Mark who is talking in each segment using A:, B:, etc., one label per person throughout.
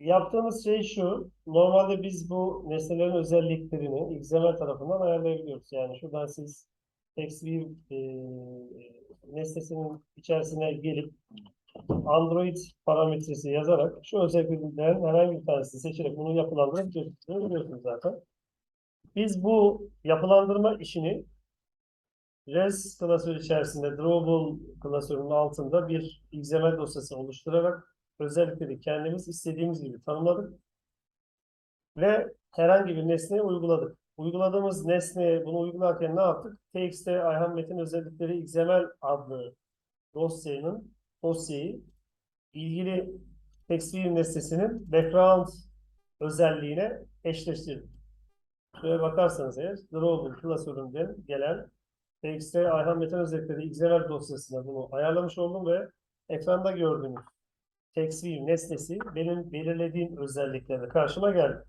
A: yaptığımız şey şu. Normalde biz bu nesnelerin özelliklerini XML tarafından ayarlayabiliyoruz. Yani şuradan siz TextView e, nesnesinin içerisine gelip Android parametresi yazarak şu özelliklerden herhangi bir tanesini seçerek bunu yapılandırabiliyorsunuz. Biliyorsunuz zaten. Biz bu yapılandırma işini Res klasörü içerisinde Drawable klasörünün altında bir XML dosyası oluşturarak özellikleri kendimiz istediğimiz gibi tanımladık ve herhangi bir nesneye uyguladık. Uyguladığımız nesneye bunu uygularken ne yaptık? TXT Ayhan Metin özellikleri XML adlı dosyanın dosyayı ilgili TextView nesnesinin background özelliğine eşleştirdik. Şöyle bakarsanız eğer Drawable klasöründen gelen TXT Ayhan Metin özellikleri XML dosyasına bunu ayarlamış oldum ve ekranda gördüğünüz TextView nesnesi benim belirlediğim özelliklerle karşıma geldi.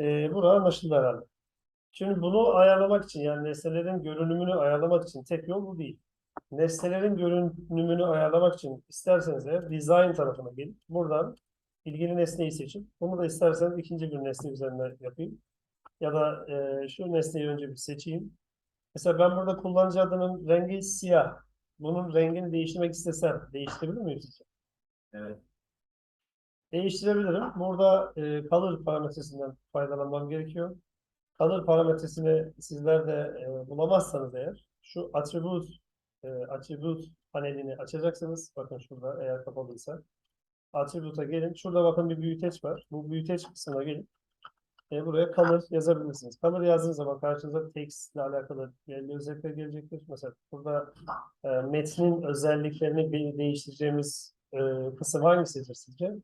A: Ee, bura anlaşıldı herhalde. Şimdi bunu ayarlamak için yani nesnelerin görünümünü ayarlamak için tek yol bu değil. Nesnelerin görünümünü ayarlamak için isterseniz eğer design tarafına gelip buradan ilgili nesneyi seçin. Bunu da isterseniz ikinci bir nesne üzerine yapayım. Ya da e, şu nesneyi önce bir seçeyim. Mesela ben burada kullanıcı adının rengi siyah. Bunun rengini değiştirmek istesem değiştirebilir miyim? Değiştirebilirim. Burada e, color parametresinden faydalanmam gerekiyor. Color parametresini sizler de e, bulamazsanız eğer şu attribute e, attribute panelini açacaksınız. Bakın şurada eğer kapalıysa. Attribute'a gelin. Şurada bakın bir büyüteç var. Bu büyüteç kısmına gelin. E, buraya color yazabilirsiniz. Color yazdığınız zaman karşınıza text ile alakalı belli özellikler gelecektir. Mesela burada e, metnin özelliklerini değiştireceğimiz e, kısım hangisidir sizce?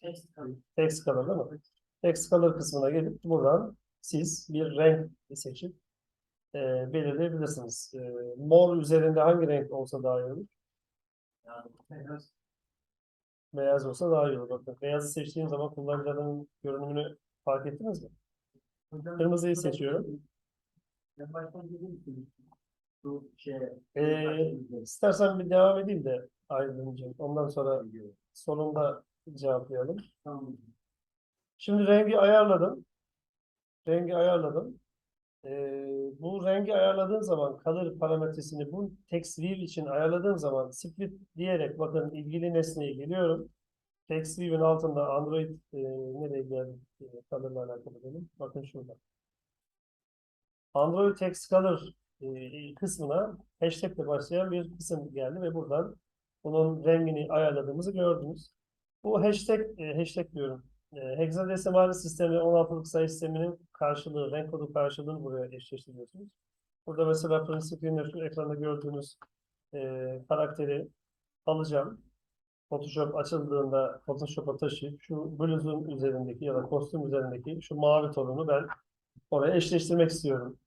B: Text color.
A: Text color değil mi? Text color kısmına gelip buradan siz bir renk seçip e, belirleyebilirsiniz. E, mor üzerinde hangi renk olsa daha iyi olur?
B: Yani beyaz.
A: Beyaz olsa daha iyi olur. Bakın beyazı seçtiğim zaman kullanıcıların görünümünü fark ettiniz mi?
B: Hocam,
A: Kırmızıyı seçiyorum.
B: Ben baştan gelir misiniz? Bu şeye.
A: E, istersen bir devam edeyim de Aydıncığım. Ondan sonra sonunda cevaplayalım.
B: Tamam.
A: Şimdi rengi ayarladım. Rengi ayarladım. Ee, bu rengi ayarladığın zaman color parametresini bu text view için ayarladığın zaman split diyerek bakın ilgili nesneye geliyorum. Text view'in altında Android e, nereye geldi? E, color'la alakalı benim. Bakın şurada. Android text color e, kısmına hashtag ile başlayan bir kısım geldi ve buradan bunun rengini ayarladığımızı gördünüz. Bu hashtag, e, hashtag diyorum. E, hexadesimal sistemi 16'lık sayı sisteminin karşılığı, renk kodu karşılığını buraya eşleştiriyorsunuz. Burada mesela print screen'de ekranda gördüğünüz e, karakteri alacağım. Photoshop açıldığında Photoshop'a taşıyıp şu bluzun üzerindeki ya da kostüm üzerindeki şu mavi tonunu ben oraya eşleştirmek istiyorum.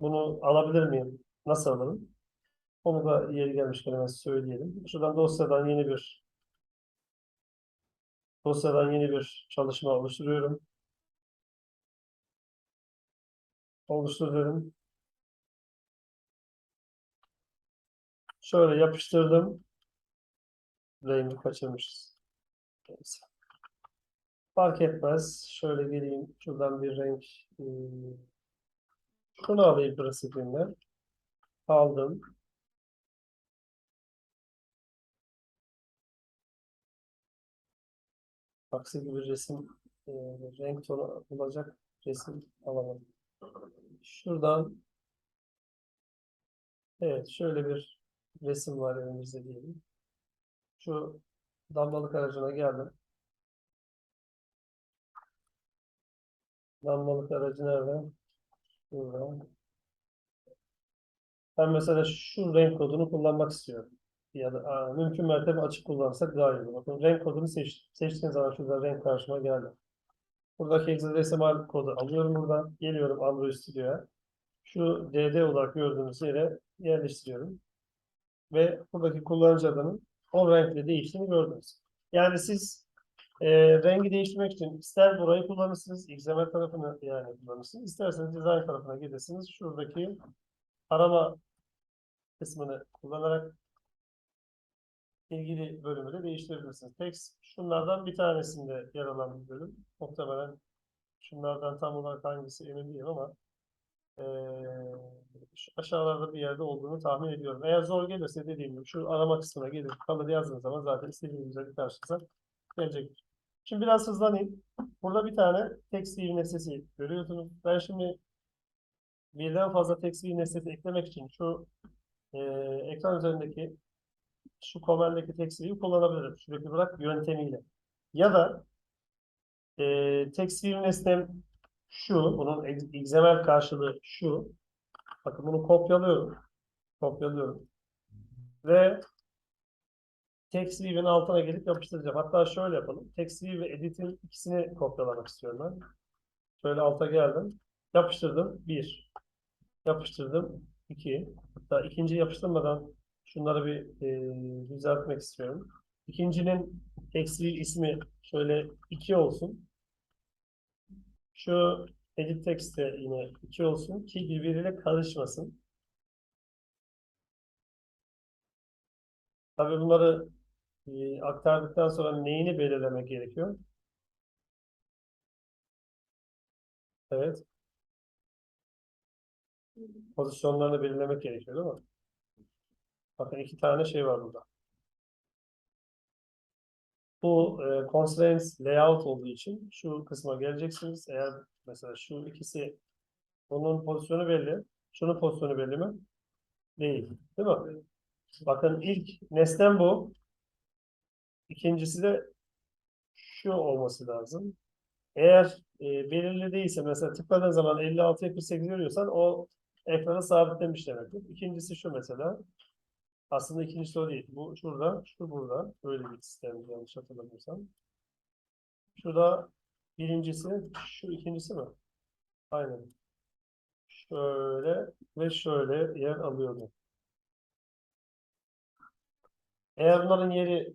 A: Bunu alabilir miyim? Nasıl alırım? Onu da yeri gelmişken hemen söyleyelim. Şuradan dosyadan yeni bir dosyadan yeni bir çalışma oluşturuyorum. Oluşturuyorum. Şöyle yapıştırdım. Rengi kaçırmışız. Neyse. Fark etmez. Şöyle geleyim. Şuradan bir renk. Şunu alayım prensibimle. Aldım. Aksi gibi resim e, renk tonu olacak resim alamadım. Şuradan evet şöyle bir resim var elimizde diyelim. Şu damlalık aracına geldim. Damlalık aracı nerede? Ben mesela şu renk kodunu kullanmak istiyorum. Ya da mümkün mertebe açık kullansak daha iyi olur. Renk kodunu seç, seçtiğim zaman şurada renk karşıma geldi. Buradaki hexadesimal kodu alıyorum buradan. Geliyorum Android Studio'ya. Şu DD olarak gördüğünüz yere yerleştiriyorum. Ve buradaki kullanıcı adının o renkle değiştiğini gördünüz. Yani siz e, rengi değiştirmek için ister burayı kullanırsınız, XML tarafını yani kullanırsınız. isterseniz design tarafına gidersiniz. Şuradaki arama kısmını kullanarak ilgili bölümü de değiştirebilirsiniz. Text şunlardan bir tanesinde yer alan bir bölüm. Muhtemelen şunlardan tam olarak hangisi emin değilim ama şu aşağılarda bir yerde olduğunu tahmin ediyorum. Eğer zor gelirse dediğim gibi şu arama kısmına gelip kalır yazdığınız zaman zaten istediğiniz üzere karşınıza gelecektir. Şimdi biraz hızlanayım. Burada bir tane text view nesnesi görüyorsunuz. Ben şimdi birden fazla text view nesnesi eklemek için şu eee, ekran üzerindeki şu command'deki text view'i kullanabilirim. Sürekli bırak yöntemiyle. Ya da eee text view nesnem şu, bunun XML karşılığı şu. Bakın bunu kopyalıyorum. Kopyalıyorum. Ve text view'in altına gelip yapıştıracağım. Hatta şöyle yapalım. Text view ve edit'in ikisini kopyalamak istiyorum ben. Şöyle alta geldim. Yapıştırdım. Bir. Yapıştırdım. iki. Hatta ikinci yapıştırmadan şunları bir e, düzeltmek istiyorum. İkincinin text view ismi şöyle 2 olsun. Şu edit text de yine 2 olsun ki birbiriyle karışmasın. Tabii bunları e, aktardıktan sonra neyini belirlemek gerekiyor? Evet. Pozisyonlarını belirlemek gerekiyor değil mi? Bakın iki tane şey var burada. Bu e, constraints layout olduğu için şu kısma geleceksiniz. Eğer mesela şu ikisi bunun pozisyonu belli. Şunun pozisyonu belli mi? Değil. Değil mi? Bakın ilk nesnem bu. İkincisi de şu olması lazım. Eğer e, belirli değilse mesela tıkladığın zaman 56'ya 48 görüyorsan o ekrana sabitlemiş demektir. İkincisi şu mesela. Aslında ikincisi o değil. Bu şurada, şu burada. Böyle bir sistem yanlış hatırlamıyorsam. Şurada birincisi, şu ikincisi mi? Aynen. Şöyle ve şöyle yer alıyordu. Eğer bunların yeri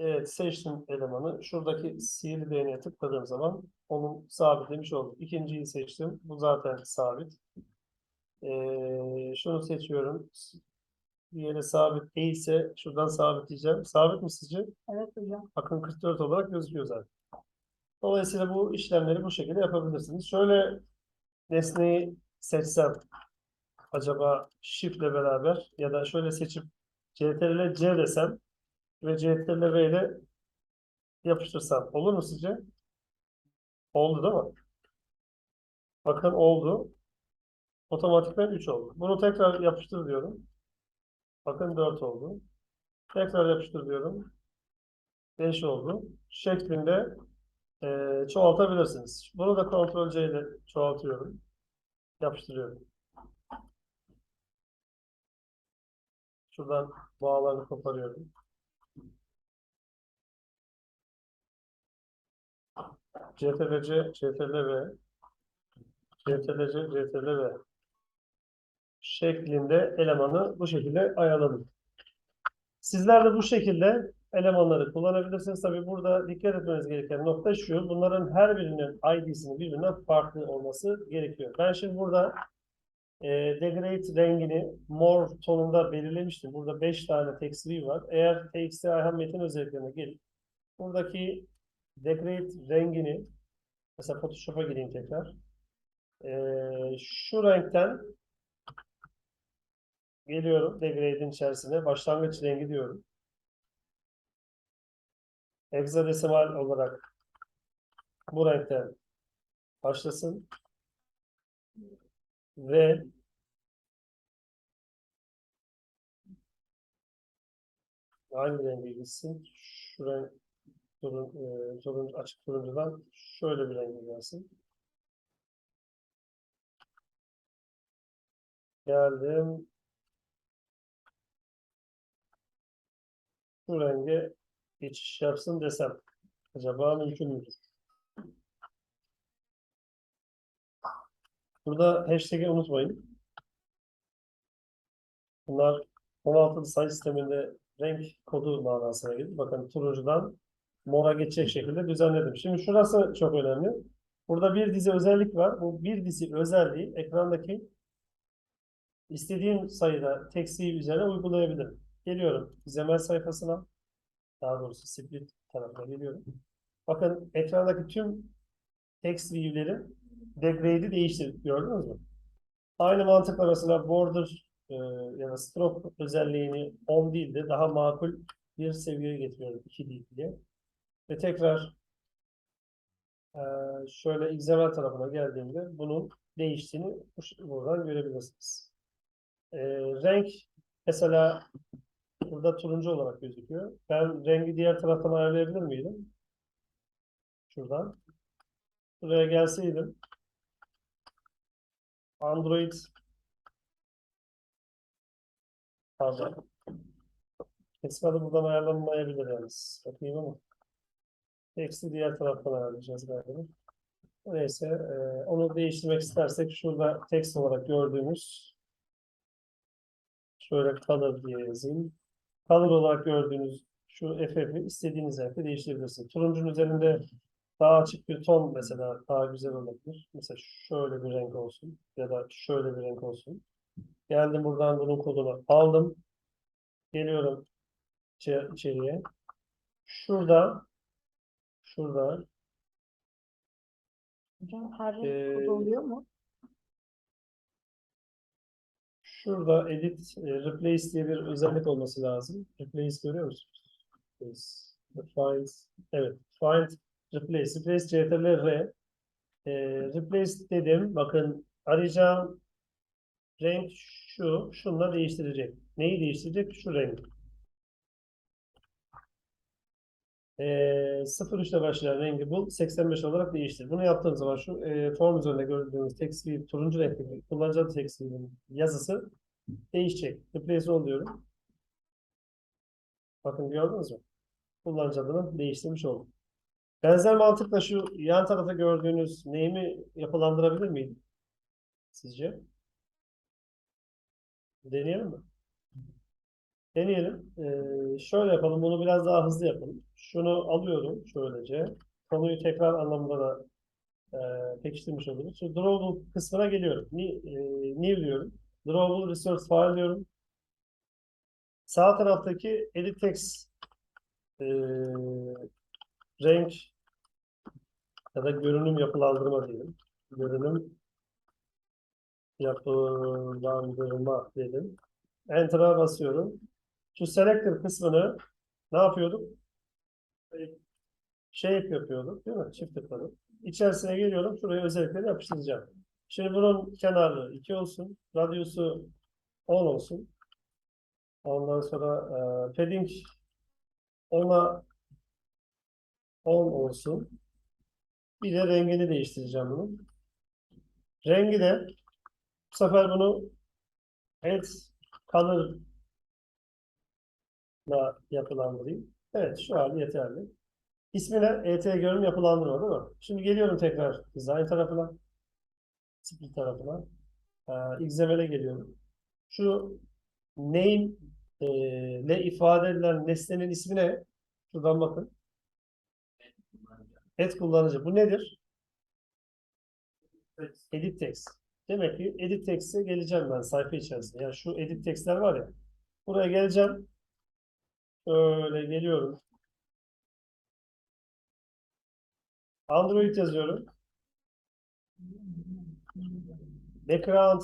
A: Evet, seçtim elemanı. Şuradaki sihirli değneğe tıkladığım zaman onu sabitlemiş oldum. İkinciyi seçtim. Bu zaten sabit. Ee, şunu seçiyorum. Bir yere sabit değilse şuradan sabitleyeceğim. Sabit mi sizce?
C: Evet hocam.
A: Bakın 44 olarak gözüküyor zaten. Dolayısıyla bu işlemleri bu şekilde yapabilirsiniz. Şöyle nesneyi seçsem acaba shift ile beraber ya da şöyle seçip CTRL C desem ve CTRL V ile yapıştırsam olur mu sizce? Oldu değil mi? Bakın oldu. Otomatikman 3 oldu. Bunu tekrar yapıştır diyorum. Bakın 4 oldu. Tekrar yapıştır diyorum. 5 oldu. Şeklinde eee, çoğaltabilirsiniz. Bunu da Ctrl C ile çoğaltıyorum. Yapıştırıyorum. Şuradan bağlarını koparıyorum. CTRL-C, CTRL-V, CTRL-C, CTRL-V şeklinde elemanı bu şekilde ayarladım. Sizler de bu şekilde elemanları kullanabilirsiniz. Tabii burada dikkat etmeniz gereken nokta şu. Bunların her birinin ID'sinin birbirinden farklı olması gerekiyor. Ben şimdi burada e, degrade rengini mor tonunda belirlemiştim. Burada 5 tane text view var. Eğer TXT Ayhan metin özelliklerine gelip buradaki degrade rengini mesela Photoshop'a gireyim tekrar. E, şu renkten geliyorum degrade'in içerisine. Başlangıç rengi diyorum. Hexadesimal olarak bu renkten başlasın. Ve hangi rengi gitsin? Şu renk turun, e, turuncu, açık turuncudan şöyle bir rengi gelsin. Geldim. Şu renge geçiş yapsın desem acaba mümkün müdür? Burada hashtag'i unutmayın. Bunlar 16 sayı sisteminde renk kodu manasına gelir. Bakın turuncudan mora geçecek şekilde düzenledim. Şimdi şurası çok önemli. Burada bir dizi özellik var. Bu bir dizi özelliği ekrandaki istediğim sayıda view üzerine uygulayabilirim. Geliyorum XML sayfasına. Daha doğrusu split tarafına geliyorum. Bakın ekrandaki tüm text view'lerin degrade'i değiştirdik. Gördünüz mü? Aynı mantıkla mesela border e, ya da stroke özelliğini 10 değil de daha makul bir seviyeye getiriyorum 2 değil diye. Ve tekrar e, şöyle XML tarafına geldiğimde bunun değiştiğini bu- buradan görebilirsiniz. E, renk mesela burada turuncu olarak gözüküyor. Ben rengi diğer taraftan ayarlayabilir miydim? Şuradan. Buraya gelseydim Android pardon. Kesmedi buradan ayarlanmayabilir yalnız. Bakayım ama. Text'i diğer taraftan ayarlayacağız galiba. Neyse, e, onu değiştirmek istersek şurada text olarak gördüğümüz şöyle color diye yazayım. Color olarak gördüğünüz şu FF'i istediğiniz yerde değiştirebilirsiniz. Turuncunun üzerinde daha açık bir ton mesela daha güzel olabilir. Mesela şöyle bir renk olsun ya da şöyle bir renk olsun. Geldim buradan bunun kodunu aldım. Geliyorum içe- içeriye. Şurada şurada
C: Hocam her renk
A: Ee,
C: kodu oluyor mu?
A: Şurada edit e, replace diye bir özellik olması lazım. Replace görüyor musunuz? Replace, find, evet, find, replace, replace ctrl r. E, replace dedim, bakın arayacağım renk şu, şunla değiştirecek. Neyi değiştirecek? Şu renk. E, 03'le başlayan rengi bul, 85 olarak değiştir. Bunu yaptığım zaman şu e, form üzerinde gördüğünüz view, turuncu renkli kullanıcı view'nin yazısı değişecek. Replace all diyorum. Bakın gördünüz mü? Kullanıcı adını değiştirmiş oldum. Benzer mantıkla şu yan tarafta gördüğünüz neyimi yapılandırabilir miyim? Sizce? Deneyelim mi? Deneyelim. Ee, şöyle yapalım. Bunu biraz daha hızlı yapalım. Şunu alıyorum şöylece. Konuyu tekrar anlamında da e, pekiştirmiş oluruz. Şu drawable kısmına geliyorum. Ni, e, diyorum. Drawable resource file diyorum. Sağ taraftaki edit text e, renk ya da görünüm yapılandırma diyelim. Görünüm yapılandırma dedim. Enter'a basıyorum. Şu selector kısmını ne yapıyorduk? Shape yapıyorduk değil mi? Çift tıkladım. İçerisine geliyorum. Şuraya özellikleri yapıştıracağım. Şimdi bunun kenarı 2 olsun. Radyusu 10 olsun. Ondan sonra e, padding 10'a 10 olsun. Bir de rengini değiştireceğim bunun. Rengi de bu sefer bunu add color ile yapılandırayım. Evet şu an yeterli. İsmine ET görünüm yapılandırma değil mi? Şimdi geliyorum tekrar design tarafına. Split tarafına. Ee, XML'e geliyorum. Şu name e, ile ifade edilen nesnenin ismi ne? Şuradan bakın. Et kullanıcı. Bu nedir? Edit text. Demek ki edit text'e geleceğim ben sayfa içerisinde. Yani şu edit text'ler var ya. Buraya geleceğim. Şöyle geliyorum. Android yazıyorum. Background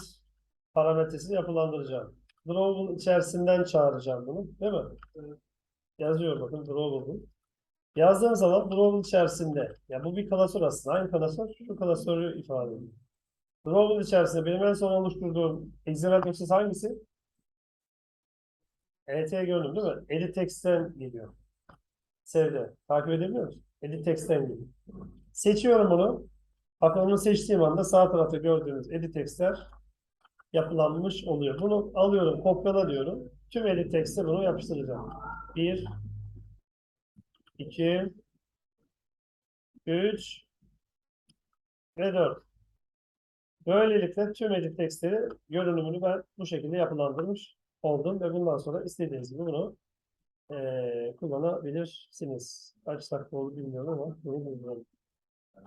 A: parametresini yapılandıracağım. Drawable içerisinden çağıracağım bunu. Değil mi? Yazıyor bakın drawable. Yazdığım zaman drawable içerisinde. Ya bu bir klasör aslında. Aynı klasör şu klasörü ifade ediyor. Drawable içerisinde benim en son oluşturduğum XML dosyası hangisi? ET görünüm değil mi? Edit text'ten geliyor. Sevde. Takip edebiliyor musun? Edit text'ten geliyor. Seçiyorum bunu. Bakın onu seçtiğim anda sağ tarafta gördüğünüz edit text'ler yapılanmış oluyor. Bunu alıyorum, kopyala diyorum. Tüm edit text'e bunu yapıştıracağım. 1 2 3 ve 4. Böylelikle tüm edit text'leri görünümünü ben bu şekilde yapılandırmış oldum ve bundan sonra istediğiniz gibi bunu eee, kullanabilirsiniz. Kaç dakika oldu bilmiyorum ama bunu bilmiyorum.